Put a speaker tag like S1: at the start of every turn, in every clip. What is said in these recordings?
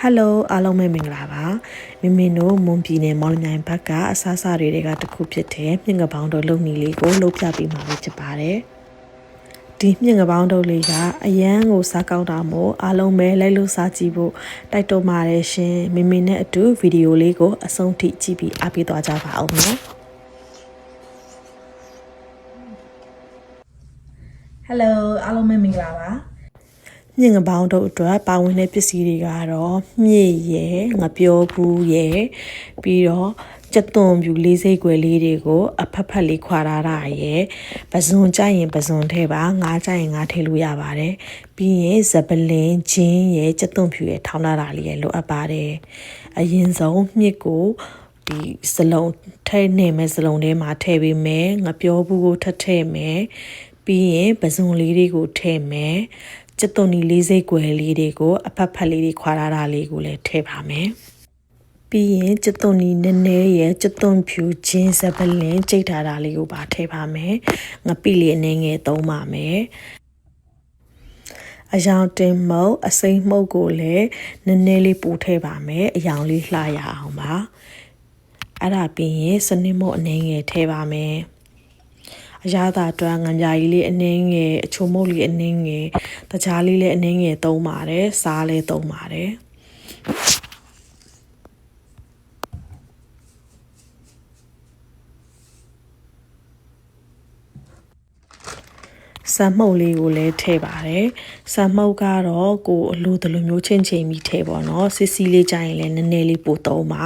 S1: ဟယ်လိုအားလုံးပဲမင်္ဂလာပါမင်းမင်းတို့မွန်ပြည်နယ်မော်လမြိုင်ဘက်ကအစားအစာတွေတွေကတစ်ခုဖြစ်တဲ့မြင့်ငပောင်းတို့လုံနီလေးကိုလှုပ်ပြပေးမှာဖြစ်ပါတယ်ဒီမြင့်ငပောင်းတို့လေးကအရန်ကိုစားကောင်းတာမို့အားလုံးပဲလိုက်လို့စားကြည့်ဖို့တိုက်တွန်းပါတယ်ရှင်မင်းမင်းနဲ့အတူဗီဒီယိုလေးကိုအဆုံးထိကြည့်ပြီးအားပေးသွားကြပါအောင်နော်ဟယ်လိုအားလုံးပဲမင်္ဂလာပါ မြင့်ငပောင်းတို့အတွက်ပါဝင်တဲ့ပစ္စည်းတွေကတော့မြင့်ရယ်ငပြောဘူးရယ်ပြီးတော့ကျက်သွန်ပြူလေးစိတ်ွယ်လေးတွေကိုအဖက်ဖက်လေးခွာထားတာရယ်ပဇွန်ကြရင်ပဇွန်ထဲပါငါးကြရင်ငါးထဲလို့ရပါတယ်ပြီးရင်ဇပလင်ဂျင်းရယ်ကျက်သွန်ဖြူရယ်ထောင်းထားတာလေးရယ်လိုအပ်ပါတယ်အရင်ဆုံးမြစ်ကိုဒီစလုံးထဲနေမဲ့စလုံးထဲမှာထည့်ပေးမယ်ငပြောဘူးကိုထပ်ထည့်မယ်ပြီးရင်ပဇွန်လေးတွေကိုထည့်မယ် ကျက်သွန်နီလေးစိတ်ွယ်လေးတွေကိုအဖက်ဖက်လေးတွေခွာထားတာလေးကိုလည်းထည့်ပါမယ်ပြီးရင်ကျသွန်နီနည်းနည်းရဲ့ကျသွန်ဖြူချင်းစပလင်းကြိတ်ထားတာလေးကိုပါထည့်ပါမယ်ငပိလေးအနေငယ်သုံးပါမယ်အယောင်တင်မုတ်အစိမ့်မှုတ်ကိုလည်းနည်းနည်းလေးပို့ထည့်ပါမယ်အယောင်လေးလှရအောင်ပါအဲ့ဒါပြီးရင်စနစ်မို့အနေငယ်ထည့်ပါမယ် အရသာအတွက်ငံပြာကြီးလေးအနှင်းငယ်အချိုမုတ်လေးအနှင်းငယ်တကြားလေးလည်းအနှင်းငယ်သုံးပါတယ်စားလည်းသုံးပါတယ် ဆမ်မှုတ်လေးကိုလည်းထည့်ပါတယ်ဆမ်မှုတ်ကတော့ကိုအလိုတလိုမျိုးချင်းချင်းပြီးထည့်ပါတော့စစ်စီလေးကြရင်လည်းနည်းနည်းလေးပိုသုံးပါ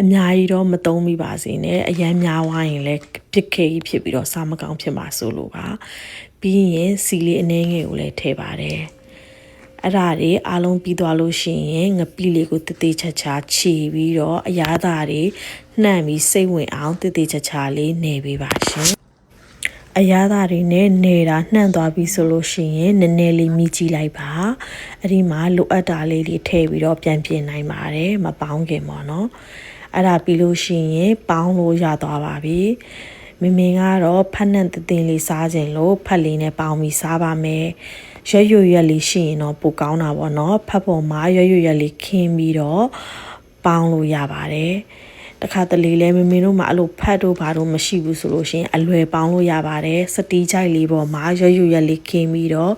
S1: အများကြီးတော့မသုံးမိပါစေနဲ့အရန်များဝိုင်းရင်လည်းပြစ်ခဲကြီးဖြစ်ပြီးတော့စားမကောင်းဖြစ်မှာဆိုလို့ပါပြီးရင်စီလေးအနှဲငယ်ကိုလည်းထည့်ပါတယ်အဲ့ဒါတွေအားလုံးပြီးသွားလို့ရှိရင်ငပိလေးကိုတည်တည်ချာချာခြီပြီးတော့အရာသားတွေနှံ့ပြီးစိတ်ဝင်အောင်တည်တည်ချာချာလေးနေပေးပါရှင် အရသာတွေနဲ့နေတာနှံ့သွားပြီဆိုလို့ရှိရင်နည်းနည်းလေးမြည်ကြည့်လိုက်ပါအဲ့ဒီမှာလိုအပ်တာလေးတွေထည့်ပြီးတော့ပြန်ပြင်နိုင်ပါတယ်မပေါင်းခင်ပေါ့နော်အဲ့ဒါပြီးလို့ရှိရင်ပေါင်းလို့ရသွားပါပြီမမင်ကတော့ဖက်နှံ့တည်လေးစားခြင်းလို့ဖက်လေးနဲ့ပေါင်းပြီးစားပါမယ်ရွရွရွလေးရှိရင်တော့ပိုကောင်းတာပေါ့နော်ဖက်ပေါ်မှာရွရွရွလေးခင်းပြီးတော့ပေါင်းလို့ရပါတယ် တခါတလေလဲမမင်းတို့မှအဲ့လိုဖတ်တို့ဘာတို့မရှိဘူးဆိုလို့ရှင်အလွယ်ပေါင်းလို့ရပါတယ်စတီးကြိုက်လေးပေါ်မှာရွရွရက်လေးခင်းပြီးတော့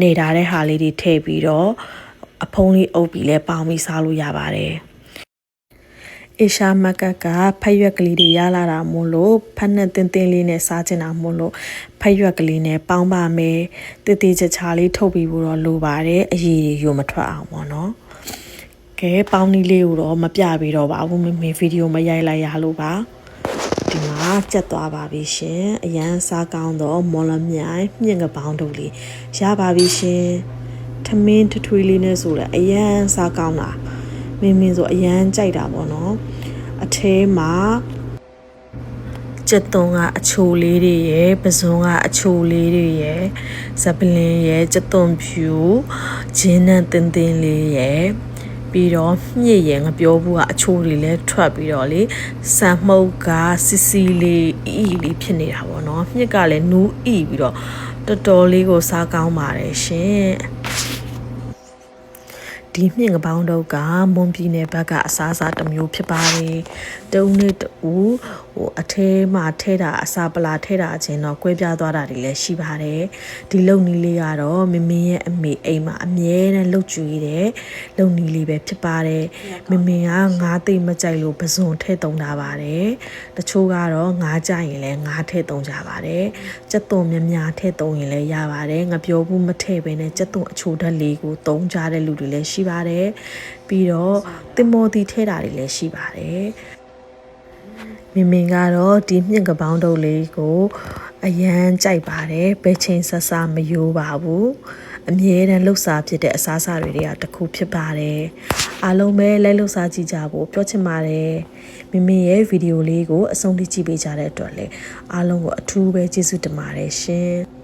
S1: နေထားတဲ့ဟာလေးတွေထည့်ပြီးတော့အဖုံးလေးအုပ်ပြီးလဲပေါင်းပြီးစားလို့ရပါတယ်အေရှာမကကဖက်ရွက်ကလေးတွေရလာတာမို့လို့ဖက်နဲ့တင်းတင်းလေးနဲ့စားချင်တာမို့လို့ဖက်ရွက်ကလေးနဲ့ပေါင်းပါမယ်တည်တည်ချာချာလေးထုတ်ပြီးဖို့တော့လိုပါတယ်အရည်တွေရုံမထွက်အောင်ပေါ့နော် ကဲပေါင်းနီးလေးကိုတော့မပြပေးတော့ပါဘူးမမေဗီဒီယိုမရိုက်လိုက်ရလို့ပါဒီမှာကြက်သွားပါပြီရှင်အရန်စားကောင်းတော့မော်လမြိုင်မြင့်ကပေါင်းတို့လေးရပါပြီရှင်ထမင်းထွေးလေးနဲ့ဆိုလဲအရန်စားကောင်းတာမင်းမင်းဆိုအရန်ကြိုက်တာပေါ့နော်အထဲမှာကျက်သွန်ကအချိုလေးတွေရယ်ပဇွန်ကအချိုလေးတွေရယ်ဇပလင်ရယ်ကျက်သွန်ဖြူဂျင်းနဲ့တင်းတင်းလေးရယ် ပြီးတော့မြင့်ရင်ငပြောဘူးကအချိုးတွေလည်းထွက်ပြီးတော့လေဆန်မှုတ်ကစစ်စီလေးအီလေးဖြစ်နေတာပေါ့နော်မြင့်ကလည်းနူးအီပြီးတော့တော်တော်လေးကိုစားကောင်းပါတယ်ရှင် ဒီမြင့်ကပေါင်းတော့ကမွန်ပြည်နယ်ဘက်ကအစားအစာတစ်မျိုးဖြစ်ပါတယ်တုံးနဲ့တူဟိုအထဲမှာထဲတာအစာပလာထဲတာချင်းတော့ကွဲပြားသွားတာတွေလည်းရှိပါတယ်ဒီလုံနီလေးကတော့မမင်းရဲ့အမေအိမ်မှာအမြဲတမ်းလှုပ်ကြွေးတဲ့လုံနီလေးပဲဖြစ်ပါတယ်မမင်းကငါးသိမ့်မကြိုက်လို့ပဇွန်ထဲတုံတာပါတယ်တချို့ကတော့ငါးကြိုက်ရင်လည်းငါးထဲတုံကြပါတယ်ကြက်သွန်များများထဲတုံရင်လည်းရပါတယ်ငါပြောဘူးမထဲပဲနဲ့ကြက်သွန်အချိုဓာတ်လေးကိုတုံကြတဲ့လူတွေလည်းရှိပါတယ်ပြီးတော့တင်မော်တီထဲတာတွေလည်းရှိပါတယ်မင်မင်ကတော့ဒီမြင့်ကပေါင်းတုပ်လေးကိုအရန်ကြိုက်ပါတယ်ဘယ်ချိန်ဆက်စားမယိုးပါဘူးအမြဲတမ်းလှုပ်ရှားဖြစ်တဲ့အစားအစာတွေတွေကတခုဖြစ်ပါတယ်အားလုံးပဲလိုက်လှုပ်ရှားကြည့်ကြဖို့ပြောချင်ပါတယ်မိမိရဲ့ဗီဒီယိုလေးကိုအဆုံးထိကြည့်ပေးကြတဲ့အတွက်လည်းအားလုံးကိုအထူးပဲကျေးဇူးတင်ပါတယ်ရှင်